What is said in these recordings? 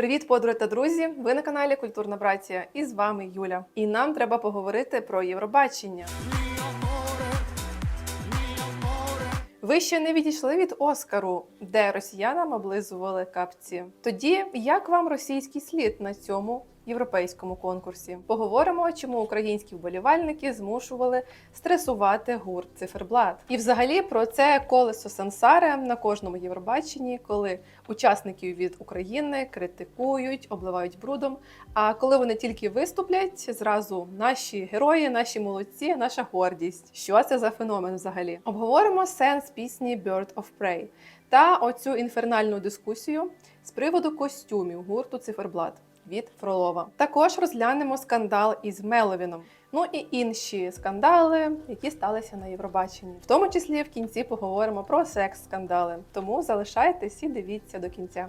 Привіт, подруги та друзі! Ви на каналі Культурна Братія і з вами Юля. І нам треба поговорити про Євробачення. Ви ще не відійшли від Оскару, де росіянам облизували капці. Тоді як вам російський слід на цьому європейському конкурсі? Поговоримо, чому українські вболівальники змушували стресувати гурт циферблат. І взагалі про це колесо сансари на кожному Євробаченні, коли учасників від України критикують, обливають брудом. А коли вони тільки виступлять, зразу наші герої, наші молодці, наша гордість. Що це за феномен взагалі? Обговоримо сенс пісні Bird of Prey та оцю інфернальну дискусію з приводу костюмів гурту Циферблат від Фролова. Також розглянемо скандал із Меловіном. Ну і інші скандали, які сталися на Євробаченні. В тому числі в кінці поговоримо про секс-скандали. Тому залишайтесь і дивіться до кінця.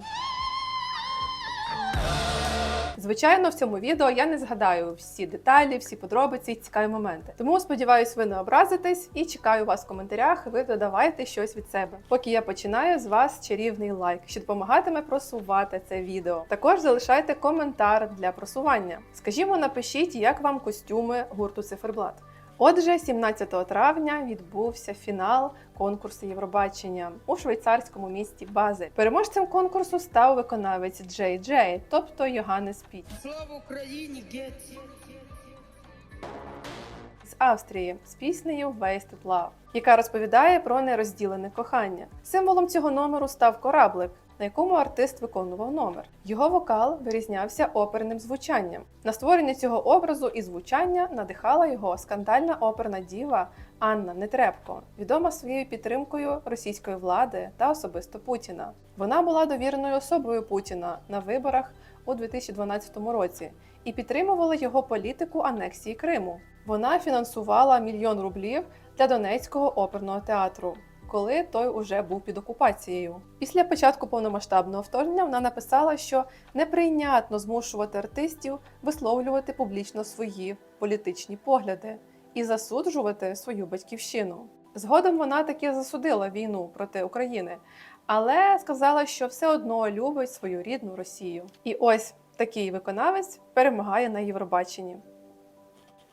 Звичайно, в цьому відео я не згадаю всі деталі, всі подробиці цікаві моменти. Тому сподіваюсь, ви не образитесь і чекаю вас в коментарях. Ви додавайте щось від себе. Поки я починаю з вас чарівний лайк, що допомагатиме просувати це відео. Також залишайте коментар для просування. Скажімо, напишіть, як вам костюми гурту Циферблат. Отже, 17 травня відбувся фінал конкурсу Євробачення у швейцарському місті Бази. Переможцем конкурсу став виконавець Джей Джей, тобто Йоганнес Піт Слава Україні! Геть! з Австрії з піснею Wasted Love, яка розповідає про нерозділене кохання. Символом цього номеру став кораблик. На якому артист виконував номер. Його вокал вирізнявся оперним звучанням. На створення цього образу і звучання надихала його скандальна оперна діва Анна Нетребко, відома своєю підтримкою російської влади та особисто Путіна. Вона була довіреною особою Путіна на виборах у 2012 році і підтримувала його політику анексії Криму. Вона фінансувала мільйон рублів для Донецького оперного театру коли той уже був під окупацією. Після початку повномасштабного вторгнення вона написала, що неприйнятно змушувати артистів висловлювати публічно свої політичні погляди і засуджувати свою батьківщину. Згодом вона таки засудила війну проти України, але сказала, що все одно любить свою рідну Росію. І ось такий виконавець перемагає на Євробаченні.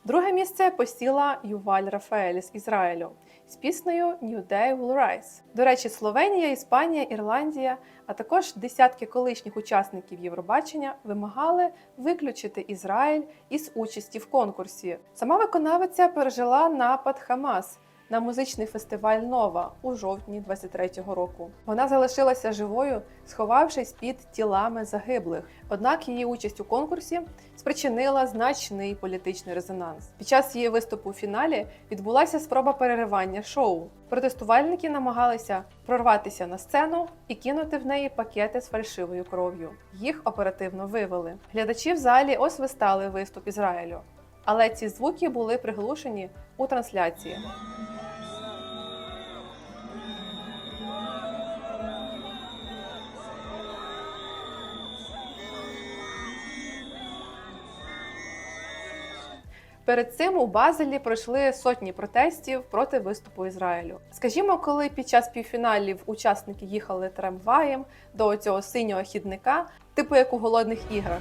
Друге місце посіла Юваль Рафаель з Ізраїлю з піснею New Day Will Rise. До речі, Словенія, Іспанія, Ірландія, а також десятки колишніх учасників Євробачення вимагали виключити Ізраїль із участі в конкурсі. Сама виконавиця пережила напад Хамас. На музичний фестиваль Нова у жовтні 23-го року вона залишилася живою, сховавшись під тілами загиблих. Однак її участь у конкурсі спричинила значний політичний резонанс. Під час її виступу у фіналі відбулася спроба переривання шоу. Протестувальники намагалися прорватися на сцену і кинути в неї пакети з фальшивою кров'ю. Їх оперативно вивели. Глядачі в залі освистали виступ Ізраїлю, але ці звуки були приглушені у трансляції. Перед цим у Базелі пройшли сотні протестів проти виступу Ізраїлю. Скажімо, коли під час півфіналів учасники їхали трамваєм до цього синього хідника, типу як у голодних іграх.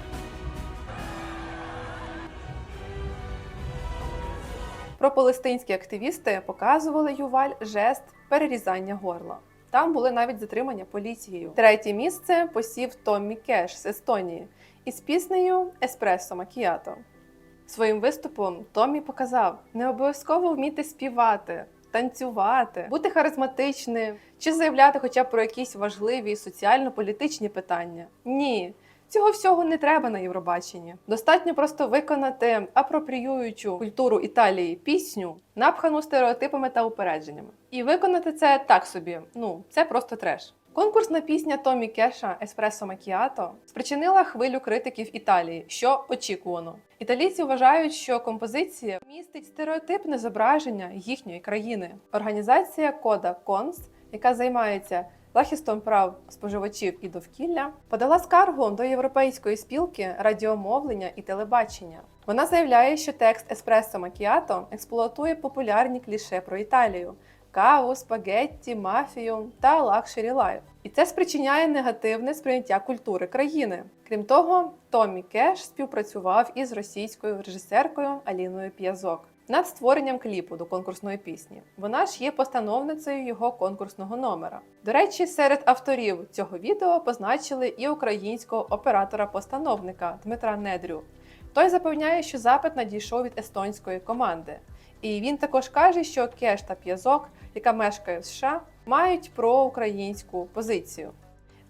Пропалестинські активісти показували Юваль жест перерізання горла. Там були навіть затримання поліцією. Третє місце посів Томмі Кеш з Естонії із піснею Еспресо Макіато. Своїм виступом Томі показав, не обов'язково вміти співати, танцювати, бути харизматичним чи заявляти хоча б про якісь важливі соціально-політичні питання. Ні. Цього всього не треба на Євробаченні. Достатньо просто виконати апропріюючу культуру Італії пісню, напхану стереотипами та упередженнями. І виконати це так собі. Ну, це просто треш. Конкурсна пісня Томі Кеша Еспресо Макіато спричинила хвилю критиків Італії, що очікувано. Італійці вважають, що композиція містить стереотипне зображення їхньої країни. Організація Кода Конс, яка займається захистом прав споживачів і довкілля, подала скаргу до Європейської спілки радіомовлення і телебачення. Вона заявляє, що текст Еспресо Макіато експлуатує популярні кліше про Італію, каву, спагетті, мафію та лакшері лайф. І це спричиняє негативне сприйняття культури країни. Крім того, Томі Кеш співпрацював із російською режисеркою Аліною П'язок над створенням кліпу до конкурсної пісні. Вона ж є постановницею його конкурсного номера. До речі, серед авторів цього відео позначили і українського оператора-постановника Дмитра Недрю. Той запевняє, що запит надійшов від естонської команди. І він також каже, що Кеш та П'язок, яка мешкає в США, мають проукраїнську позицію.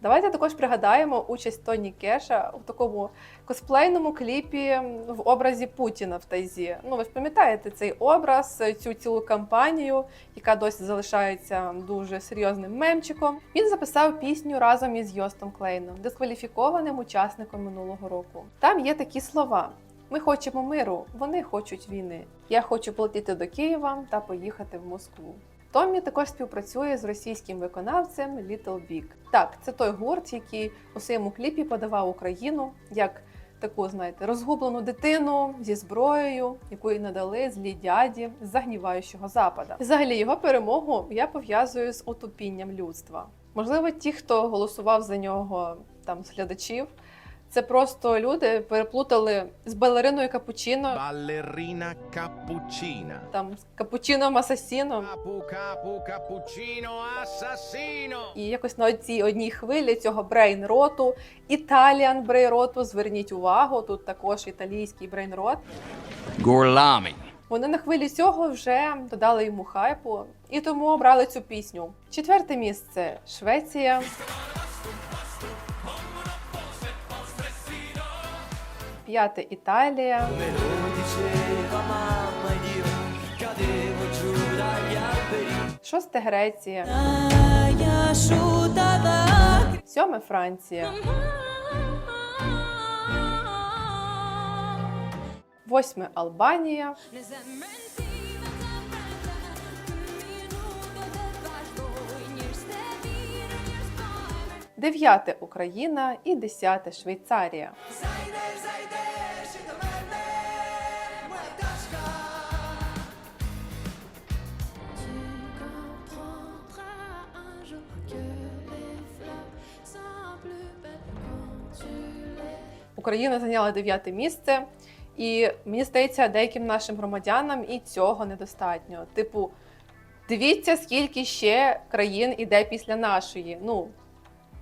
Давайте також пригадаємо участь Тоні Кеша у такому косплейному кліпі в образі Путіна в Тайзі. Ну, ви ж пам'ятаєте цей образ, цю цілу кампанію, яка досі залишається дуже серйозним мемчиком. Він записав пісню разом із Йостом Клейном, дискваліфікованим учасником минулого року. Там є такі слова. Ми хочемо миру, вони хочуть війни. Я хочу полетіти до Києва та поїхати в Москву. Томмі також співпрацює з російським виконавцем Little Big. Так, це той гурт, який у своєму кліпі подавав Україну як таку, знаєте, розгублену дитину зі зброєю, яку їй надали злі дяді з загніваючого запада. Взагалі його перемогу я пов'язую з утопінням людства. Можливо, ті, хто голосував за нього там з глядачів. Це просто люди переплутали з балериною капучино, Ballerina cappuccina. там з капучином асасіном. Capu capu cappuccino assassino. І якось на цій одній хвилі цього брейн-роту, Італіан брейн-роту, зверніть увагу, тут також італійський брейн-рот. Gorlami. Вони на хвилі цього вже додали йому хайпу і тому обрали цю пісню. Четверте місце Швеція. П'яте Італія. Шосте Греція. Сьоме Франція. Восьме Албанія. Дев'яте Україна і десяте Швейцарія. Україна зайняла дев'яте місце, і мені здається, деяким нашим громадянам і цього недостатньо. Типу, дивіться, скільки ще країн іде після нашої. Ну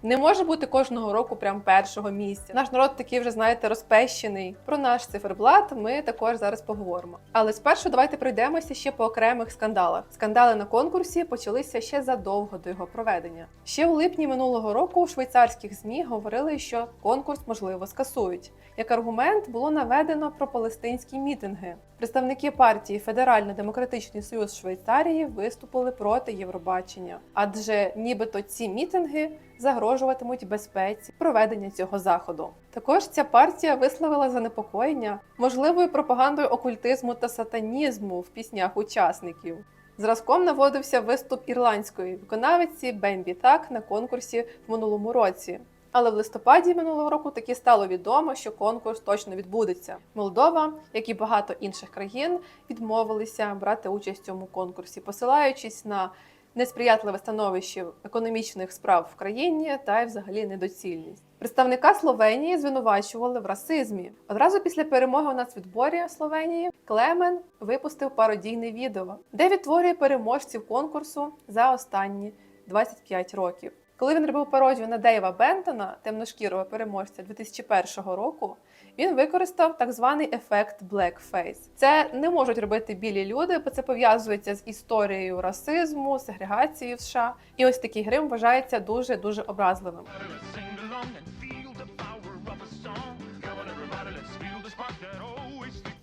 не може бути кожного року прям першого місця. Наш народ такий вже знаєте розпещений. Про наш циферблат ми також зараз поговоримо. Але спершу давайте пройдемося ще по окремих скандалах. Скандали на конкурсі почалися ще задовго до його проведення. Ще у липні минулого року у швейцарських змі говорили, що конкурс можливо скасують. Як аргумент було наведено про палестинські мітинги. Представники партії Федерально-демократичний союз Швейцарії виступили проти Євробачення, адже нібито ці мітинги загрожуватимуть безпеці проведення цього заходу. Також ця партія висловила занепокоєння можливою пропагандою окультизму та сатанізму в піснях учасників. Зразком наводився виступ ірландської виконавиці Бембі Так на конкурсі в минулому році. Але в листопаді минулого року таки стало відомо, що конкурс точно відбудеться. Молдова, як і багато інших країн, відмовилися брати участь в цьому конкурсі, посилаючись на несприятливе становище економічних справ в країні та й взагалі недоцільність. Представника Словенії звинувачували в расизмі. Одразу після перемоги у нацвідборі Словенії Клемен випустив пародійне відео, де відтворює переможців конкурсу за останні 25 років. Коли він робив пародію на Дейва Бентона, темношкірого переможця 2001 року, він використав так званий ефект blackface. Це не можуть робити білі люди, бо це пов'язується з історією расизму, сегрегації в США. І ось такий грим вважається дуже дуже образливим.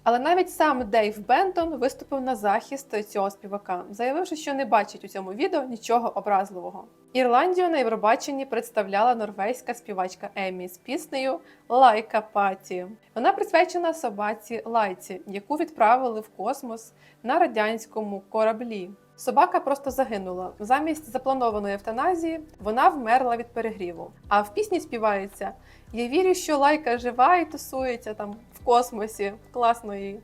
Але навіть сам Дейв Бентон виступив на захист цього співака, заявивши, що не бачить у цьому відео нічого образливого. Ірландію на Євробаченні представляла норвезька співачка Еммі з піснею Лайка Паті. Вона присвячена собаці Лайці, яку відправили в космос на радянському кораблі. Собака просто загинула. Замість запланованої евтаназії вона вмерла від перегріву. А в пісні співається: Я вірю, що лайка жива і тусується там космосі. Класно їй.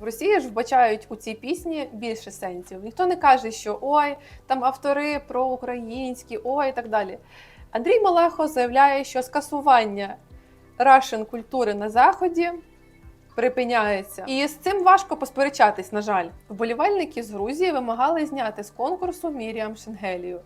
В Росії ж вбачають у цій пісні більше сенсів. Ніхто не каже, що ой, там автори проукраїнські, ой і так далі. Андрій Малехо заявляє, що скасування рашен культури на заході припиняється. І з цим важко посперечатись, на жаль. Вболівальники з Грузії вимагали зняти з конкурсу Міріам Шенгелію.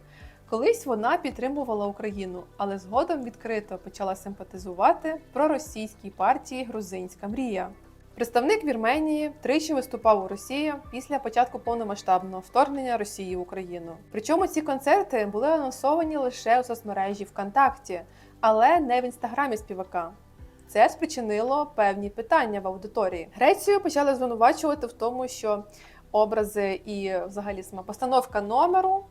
Колись вона підтримувала Україну, але згодом відкрито почала симпатизувати проросійській партії Грузинська мрія. Представник Вірменії тричі виступав у Росії після початку повномасштабного вторгнення Росії в Україну. Причому ці концерти були анонсовані лише у соцмережі ВКонтакті, але не в інстаграмі співака. Це спричинило певні питання в аудиторії. Грецію почали звинувачувати в тому, що образи і взагалі сама постановка номеру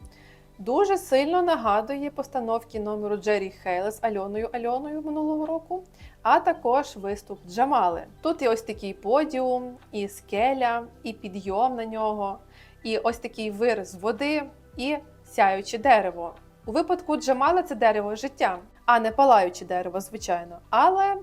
дуже сильно нагадує постановки номеру Джері Хейла з Альоною Альоною минулого року, а також виступ Джамали. Тут і ось такий подіум, і скеля, і підйом на нього, і ось такий вираз води, і сяюче дерево. У випадку Джамали це дерево життя, а не палаюче дерево, звичайно. Але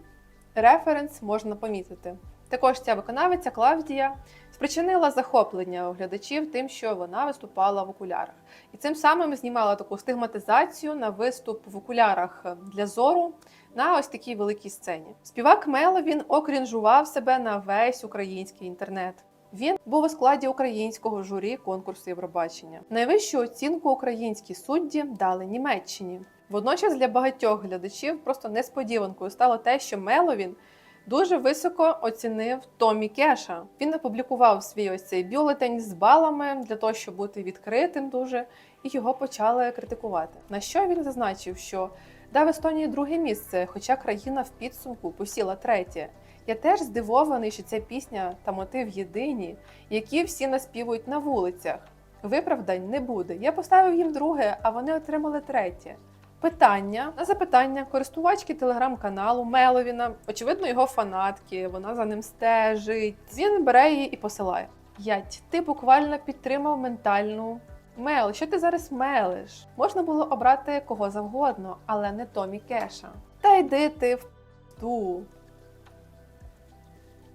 референс можна помітити. Також ця виконавиця Клавдія спричинила захоплення у глядачів тим, що вона виступала в окулярах, і цим самим знімала таку стигматизацію на виступ в окулярах для зору на ось такій великій сцені. Співак Мело він окрінжував себе на весь український інтернет. Він був у складі українського журі конкурсу Євробачення. Найвищу оцінку українські судді дали Німеччині. Водночас для багатьох глядачів просто несподіванкою стало те, що Меловін дуже високо оцінив Томі Кеша. Він опублікував свій ось цей бюлетень з балами для того, щоб бути відкритим дуже, і його почали критикувати. На що він зазначив, що дав Естонії друге місце, хоча країна в підсумку посіла третє. Я теж здивований, що ця пісня та мотив єдині, які всі наспівують на вулицях. Виправдань не буде. Я поставив їм друге, а вони отримали третє. Питання на запитання користувачки телеграм-каналу Меловіна, очевидно, його фанатки, вона за ним стежить. Він бере її і посилає. Ять, ти буквально підтримав ментальну Мел. Що ти зараз мелиш? Можна було обрати кого завгодно, але не Томі Кеша. Та йди ти в ту.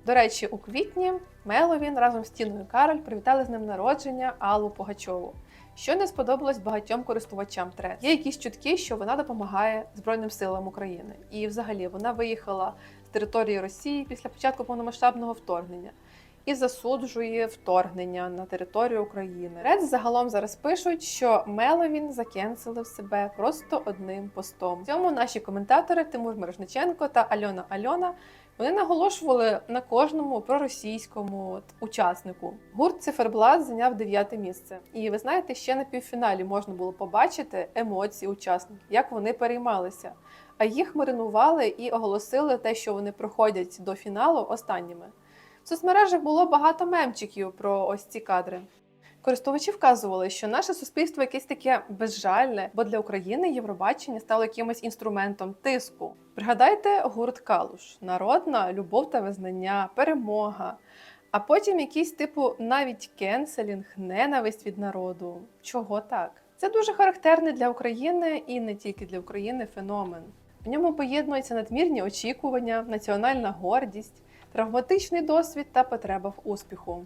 До речі, у квітні Меловін разом з Тіною Кароль привітали з ним народження Аллу Погачову що не сподобалось багатьом користувачам трет. Є якісь чутки, що вона допомагає Збройним силам України, і взагалі вона виїхала з території Росії після початку повномасштабного вторгнення. І засуджує вторгнення на територію України. Ред загалом зараз пишуть, що Меловін закенселив себе просто одним постом. В цьому наші коментатори Тимур Мирошниченко та Альона Альона вони наголошували на кожному проросійському от, учаснику. Гурт Циферблат зайняв дев'яте місце. І ви знаєте, ще на півфіналі можна було побачити емоції учасників, як вони переймалися. А їх маринували і оголосили те, що вони проходять до фіналу останніми. В соцмережах було багато мемчиків про ось ці кадри. Користувачі вказували, що наше суспільство якесь таке безжальне, бо для України Євробачення стало якимось інструментом тиску. Пригадайте гурт Калуш, народна любов та визнання, перемога. А потім якийсь типу навіть кенселінг, ненависть від народу. Чого так? Це дуже характерний для України і не тільки для України феномен. В ньому поєднуються надмірні очікування, національна гордість, травматичний досвід та потреба в успіху.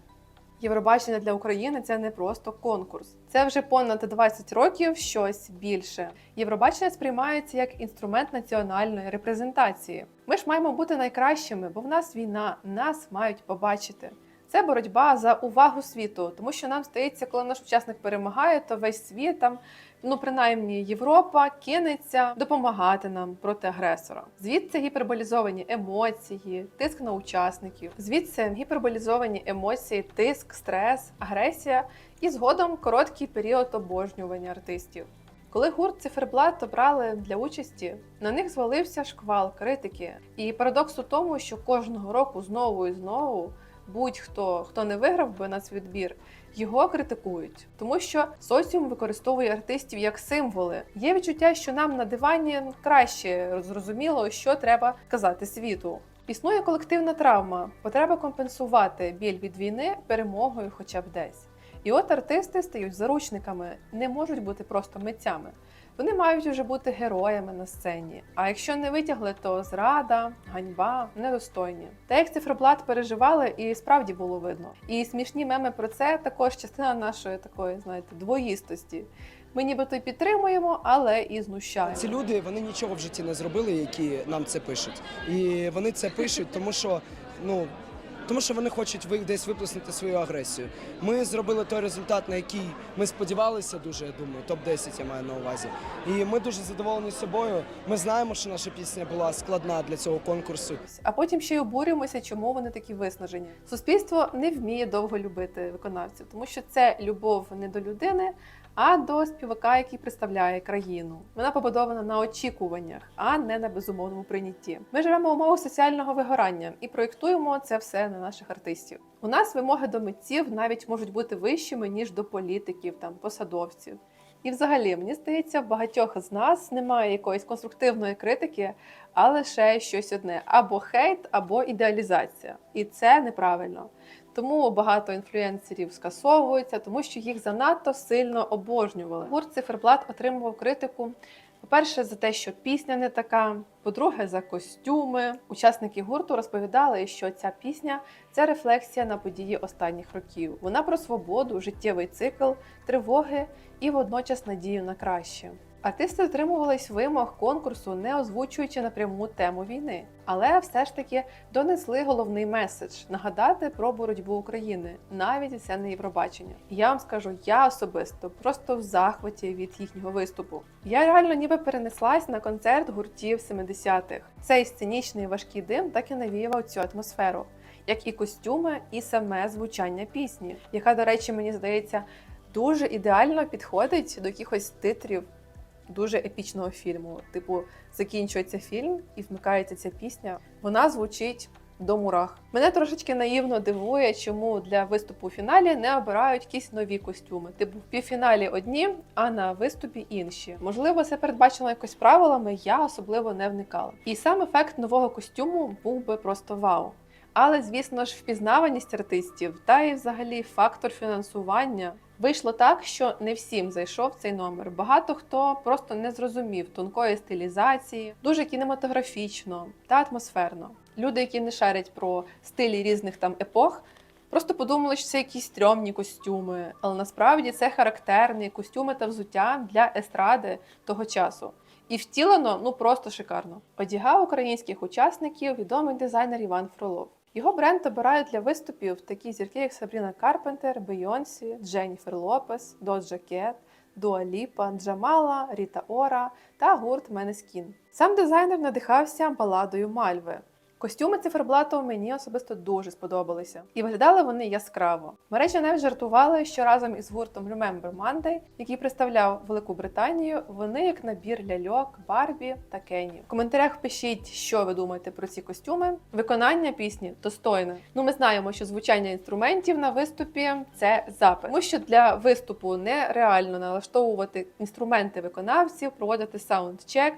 Євробачення для України це не просто конкурс, це вже понад 20 років щось більше. Євробачення сприймається як інструмент національної репрезентації. Ми ж маємо бути найкращими, бо в нас війна, нас мають побачити. Це боротьба за увагу світу, тому що нам здається, коли наш учасник перемагає, то весь світ там, ну принаймні Європа, кинеться допомагати нам проти агресора. Звідси гіперболізовані емоції, тиск на учасників, звідси гіперболізовані емоції, тиск, стрес, агресія і згодом короткий період обожнювання артистів. Коли гурт циферблат обрали для участі, на них звалився шквал критики. І парадокс у тому, що кожного року знову і знову будь-хто, хто не виграв би на свій відбір, його критикують, тому що соціум використовує артистів як символи. Є відчуття, що нам на дивані краще зрозуміло, що треба казати світу. Існує колективна травма, потреба компенсувати біль від війни перемогою, хоча б десь. І от артисти стають заручниками, не можуть бути просто митцями. Вони мають вже бути героями на сцені. А якщо не витягли, то зрада, ганьба, недостойні. Та як циферблат переживали, і справді було видно. І смішні меми про це також частина нашої такої, знаєте, двоїстості. Ми нібито підтримуємо, але і знущаємо. Ці люди вони нічого в житті не зробили, які нам це пишуть. І вони це пишуть, тому що ну. Тому що вони хочуть ви десь виплеснути свою агресію. Ми зробили той результат, на який ми сподівалися дуже, я думаю, топ-10 я маю на увазі. І ми дуже задоволені собою. Ми знаємо, що наша пісня була складна для цього конкурсу. А потім ще й обурюємося, чому вони такі виснажені. Суспільство не вміє довго любити виконавців, тому що це любов не до людини, а до співака, який представляє країну. Вона побудована на очікуваннях, а не на безумовному прийнятті. Ми живемо в умовах соціального вигорання і проєктуємо це все на наших артистів. У нас вимоги до митців навіть можуть бути вищими ніж до політиків, там посадовців. І, взагалі, мені здається, в багатьох з нас немає якоїсь конструктивної критики, а лише щось одне: або хейт, або ідеалізація. І це неправильно. Тому багато інфлюенсерів скасовуються, тому що їх занадто сильно обожнювали. Гурт циферблат отримував критику. По-перше, за те, що пісня не така. По-друге, за костюми. Учасники гурту розповідали, що ця пісня це рефлексія на події останніх років. Вона про свободу, життєвий цикл, тривоги і водночас надію на краще. Артисти дотримувались вимог конкурсу, не озвучуючи напряму тему війни, але все ж таки донесли головний меседж нагадати про боротьбу України, навіть це не Євробачення. Я вам скажу, я особисто просто в захваті від їхнього виступу. Я реально ніби перенеслась на концерт гуртів 70-х. Цей сценічний важкий дим так і навіював цю атмосферу, як і костюми, і саме звучання пісні, яка, до речі, мені здається, дуже ідеально підходить до якихось титрів дуже епічного фільму. Типу, закінчується фільм і вмикається ця пісня. Вона звучить до мурах. Мене трошечки наївно дивує, чому для виступу у фіналі не обирають якісь нові костюми. Типу, в півфіналі одні, а на виступі інші. Можливо, це передбачено якось правилами. Я особливо не вникала. І сам ефект нового костюму був би просто вау. Але, звісно ж, впізнаваність артистів та і взагалі фактор фінансування Вийшло так, що не всім зайшов цей номер. Багато хто просто не зрозумів тонкої стилізації, дуже кінематографічно та атмосферно. Люди, які не шарять про стилі різних там епох, просто подумали, що це якісь стрьомні костюми, але насправді це характерні костюми та взуття для естради того часу. І втілено ну просто шикарно. Одягав українських учасників відомий дизайнер Іван Фролов. Його бренд обирають для виступів такі зірки, як Сабріна Карпентер, Бейонсі, Дженніфер Лопес, Доджа Кет, Дуа Ліпа, Джамала, Ріта Ора та гурт Менескін. Сам дизайнер надихався баладою Мальви. Костюми циферблату мені особисто дуже сподобалися, і виглядали вони яскраво. Мережі навіть жартували, що разом із гуртом Remember Monday, який представляв Велику Британію, вони як набір ляльок, Барбі та Кенні. В коментарях пишіть, що ви думаєте про ці костюми. Виконання пісні достойне. Ну, ми знаємо, що звучання інструментів на виступі це запит, тому що для виступу нереально налаштовувати інструменти виконавців, проводити саундчек.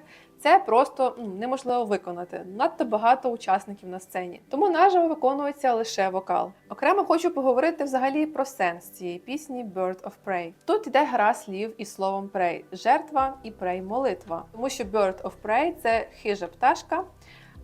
Це просто неможливо виконати. Надто багато учасників на сцені. Тому наживо виконується лише вокал. Окремо хочу поговорити взагалі про сенс цієї пісні Bird of Prey. Тут йде гра слів із словом prey – жертва і prey – молитва. Тому що Bird of Prey – це хижа пташка.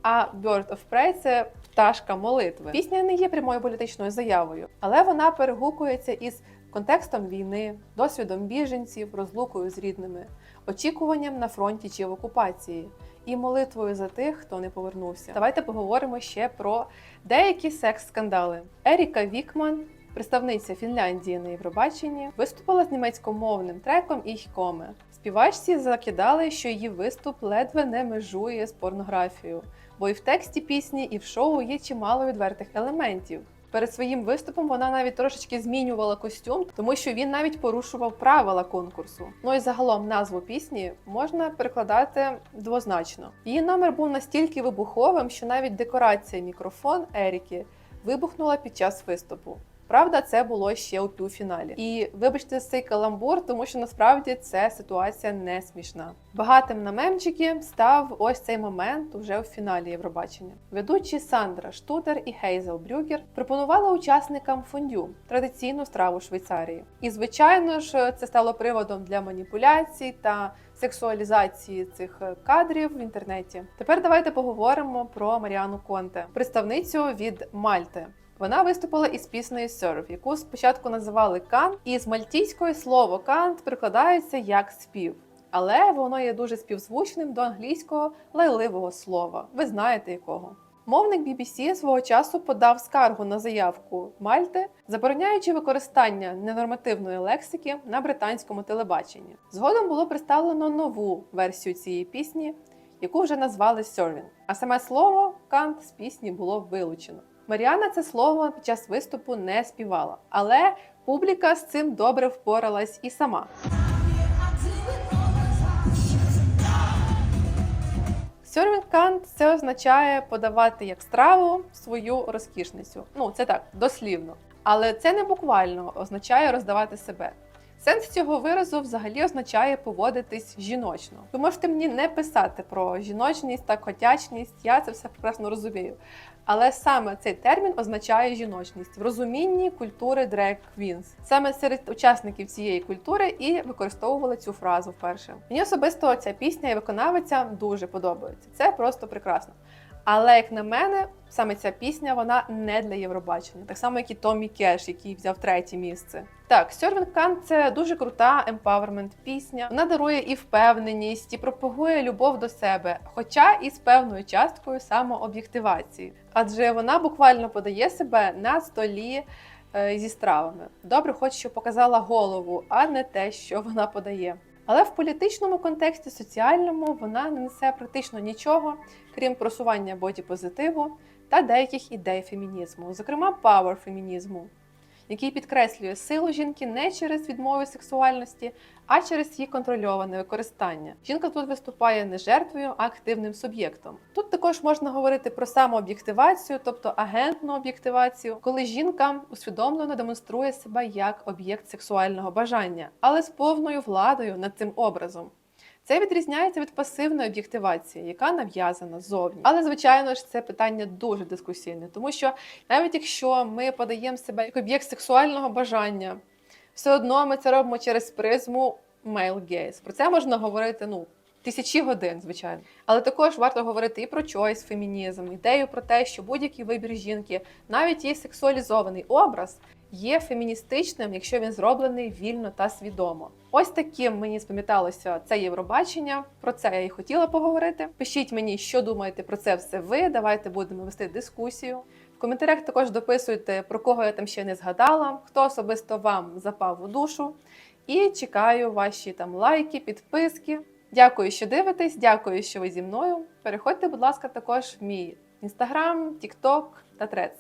А Bird of Prey – це пташка молитви. Пісня не є прямою політичною заявою, але вона перегукується із контекстом війни, досвідом біженців, розлукою з рідними, очікуванням на фронті чи в окупації і молитвою за тих, хто не повернувся. Давайте поговоримо ще про деякі секс-скандали. Еріка Вікман. Представниця Фінляндії на Євробаченні виступила з німецькомовним треком «Іхкоме». Співачці закидали, що її виступ ледве не межує з порнографією, бо і в тексті пісні, і в шоу є чимало відвертих елементів. Перед своїм виступом вона навіть трошечки змінювала костюм, тому що він навіть порушував правила конкурсу. Ну і загалом назву пісні можна перекладати двозначно. Її номер був настільки вибуховим, що навіть декорація мікрофон Еріки вибухнула під час виступу. Правда, це було ще у півфіналі. І вибачте цей каламбур, тому що насправді це ситуація не смішна. Багатим на мемчики став ось цей момент уже у фіналі Євробачення. Ведучі Сандра Штутер і Хейзел Брюгер пропонували учасникам фондю традиційну страву Швейцарії. І звичайно ж, це стало приводом для маніпуляцій та сексуалізації цих кадрів в інтернеті. Тепер давайте поговоримо про Маріану Конте, представницю від Мальти. Вона виступила із піснею Surf, яку спочатку називали кант, і з мальтійської слово кант перекладається як спів. Але воно є дуже співзвучним до англійського лайливого слова. Ви знаєте якого. Мовник BBC свого часу подав скаргу на заявку Мальти, забороняючи використання ненормативної лексики на британському телебаченні. Згодом було представлено нову версію цієї пісні, яку вже назвали Serving. А саме слово кант з пісні було вилучено. Маріана це слово під час виступу не співала, але публіка з цим добре впоралась і сама. Serving кант це означає подавати як страву свою розкішницю. Ну, це так, дослівно. Але це не буквально означає роздавати себе. Сенс цього виразу взагалі означає поводитись жіночно. Ви можете мені не писати про жіночність та котячність, я це все прекрасно розумію. Але саме цей термін означає жіночність в розумінні культури drag queens. Саме серед учасників цієї культури і використовували цю фразу вперше. Мені особисто ця пісня і виконавиця дуже подобаються. Це просто прекрасно. Але як на мене, саме ця пісня вона не для Євробачення, так само як і Томі Кеш, який взяв третє місце. Так, Serving Kant – це дуже крута емпавермент пісня. Вона дарує і впевненість, і пропагує любов до себе, хоча і з певною часткою самооб'єктивації. Адже вона буквально подає себе на столі е, зі стравами. Добре, хоч що показала голову, а не те, що вона подає. Але в політичному контексті, соціальному, вона не несе практично нічого, крім просування бодіпозитиву та деяких ідей фемінізму, зокрема пауер фемінізму, який підкреслює силу жінки не через відмови сексуальності, а через її контрольоване використання. Жінка тут виступає не жертвою, а активним суб'єктом. Тут також можна говорити про самооб'єктивацію, тобто агентну об'єктивацію, коли жінка усвідомлено демонструє себе як об'єкт сексуального бажання, але з повною владою над цим образом. Це відрізняється від пасивної об'єктивації, яка нав'язана ззовні. Але звичайно ж це питання дуже дискусійне, тому що навіть якщо ми подаємо себе як об'єкт сексуального бажання, все одно ми це робимо через призму male gaze. Про це можна говорити ну тисячі годин, звичайно. Але також варто говорити і про чойс, фемінізм, ідею про те, що будь-який вибір жінки, навіть її сексуалізований образ. Є феміністичним, якщо він зроблений вільно та свідомо. Ось таким мені спам'яталося це Євробачення. Про це я і хотіла поговорити. Пишіть мені, що думаєте про це все ви. Давайте будемо вести дискусію. В коментарях також дописуйте, про кого я там ще не згадала, хто особисто вам запав у душу. І чекаю ваші там лайки, підписки. Дякую, що дивитесь, дякую, що ви зі мною. Переходьте, будь ласка, також в мій інстаграм, тікток та трец.